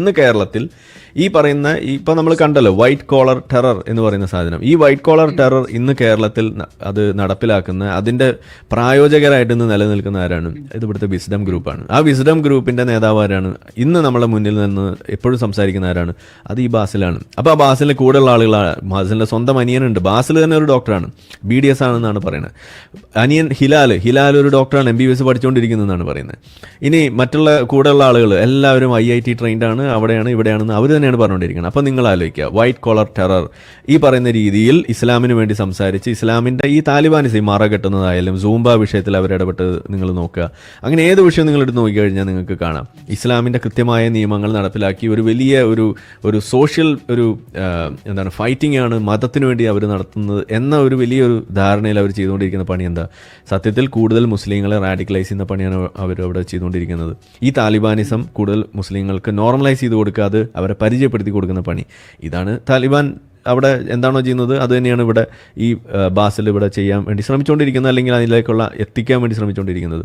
ഇന്ന് കേരളത്തിൽ ഈ പറയുന്ന ഇപ്പൊ നമ്മൾ കണ്ടല്ലോ വൈറ്റ് കോളർ ടെറർ എന്ന് പറയുന്ന സാധനം. ഈ വൈറ്റ് കോളർ ടെറർ ഇന്ന് കേരളത്തിൽ അത് നടപ്പിലാക്കുന്ന അതിന്റെ പ്രായോജകരായിട്ട് ഇന്ന് നിലനിൽക്കുന്ന ആരാണ്? ഇത് ഇവിടുത്തെ വിസ്ഡം ഗ്രൂപ്പാണ് ആ വിസ്ഡം ഗ്രൂപ്പിന്റെ നേതാവ് ആരാണ്? ഇന്ന് നമ്മളെ മുന്നിൽ നിന്ന് എപ്പോഴും സംസാരിക്കുന്ന ആരാണ്? അത് ഈ ബാസിലാണ്. അപ്പോൾ ആ ബാസിലെ കൂടെയുള്ള ആളുകളാണ് ബാസിലിന്റെ സ്വന്തം അനിയനുണ്ട്. ബാസിൽ തന്നെ ഒരു ഡോക്ടറാണ് ബി ഡി എസ് ആണെന്നാണ് പറയുന്നത്. അനിയൻ ഹിലാൽ ഹിലാൽ ഒരു ഡോക്ടറാണ് എം ബി ബി എസ് പഠിച്ചുകൊണ്ടിരിക്കുന്നതെന്നാണ് പറയുന്നത്. ഇനി മറ്റുള്ള കൂടെയുള്ള ആളുകൾ എല്ലാവരും ഐ ഐ ടി ട്രെയിൻഡ് ആണ്. അവിടെയാണ് ഇവിടെയാണെന്ന് അവർ തന്നെയാണ് പറഞ്ഞുകൊണ്ടിരിക്കുന്നത്. അപ്പോൾ നിങ്ങൾ ആലോചിക്കുക വൈറ്റ് കോളർ ടെറർ ഈ പറയുന്ന രീതിയിൽ ഇസ്ലാമിന് വേണ്ടി സംസാരിച്ച് ഇസ്ലാമിന്റെ ഈ താലിബാനിസം മറ കെട്ടുന്നതായാലും സൂംബ വിഷയത്തിൽ അവരിടപെട്ട് നിങ്ങൾ നോക്കുക. അങ്ങനെ ഏത് വിഷയം നിങ്ങൾ എടുത്ത് നോക്കിക്കഴിഞ്ഞാൽ നിങ്ങൾക്ക് കാണാം. ഇസ്ലാമിന്റെ കൃത്യമായ നിയമങ്ങൾ നടപ്പിലാക്കി ഒരു വലിയ ഒരു ഒരു സോഷ്യൽ ഒരു എന്താണ് ഫൈറ്റിംഗ് ആണ് മതത്തിന് വേണ്ടി അവർ നടത്തുന്നത് എന്ന ഒരു വലിയൊരു ധാരണയിൽ അവർ ചെയ്തുകൊണ്ടിരിക്കുന്ന പണി എന്താ? സത്യത്തിൽ കൂടുതൽ മുസ്ലിങ്ങളെ റാഡിക്കലൈസ് ചെയ്യുന്ന പണിയാണ് അവർ അവിടെ ചെയ്തുകൊണ്ടിരിക്കുന്നത്. ഈ താലിബാനിസം കൂടുതൽ മുസ്ലിങ്ങൾക്ക് നോർമലൈസ് ചെയ്ത് കൊടുക്കാതെ അവരെ പരിചയപ്പെടുത്തി കൊടുക്കുന്ന പണി. ഇതാണ് താലിബാൻ അവിടെ എന്താണോ ചെയ്യുന്നത് അത് തന്നെയാണ് ഇവിടെ ഈ ബാസിൽ ഇവിടെ ചെയ്യാൻ വേണ്ടി ശ്രമിച്ചുകൊണ്ടിരിക്കുന്നത് അല്ലെങ്കിൽ അതിലേക്കുള്ള എത്തിക്കാൻ വേണ്ടി ശ്രമിച്ചുകൊണ്ടിരിക്കുന്നത്.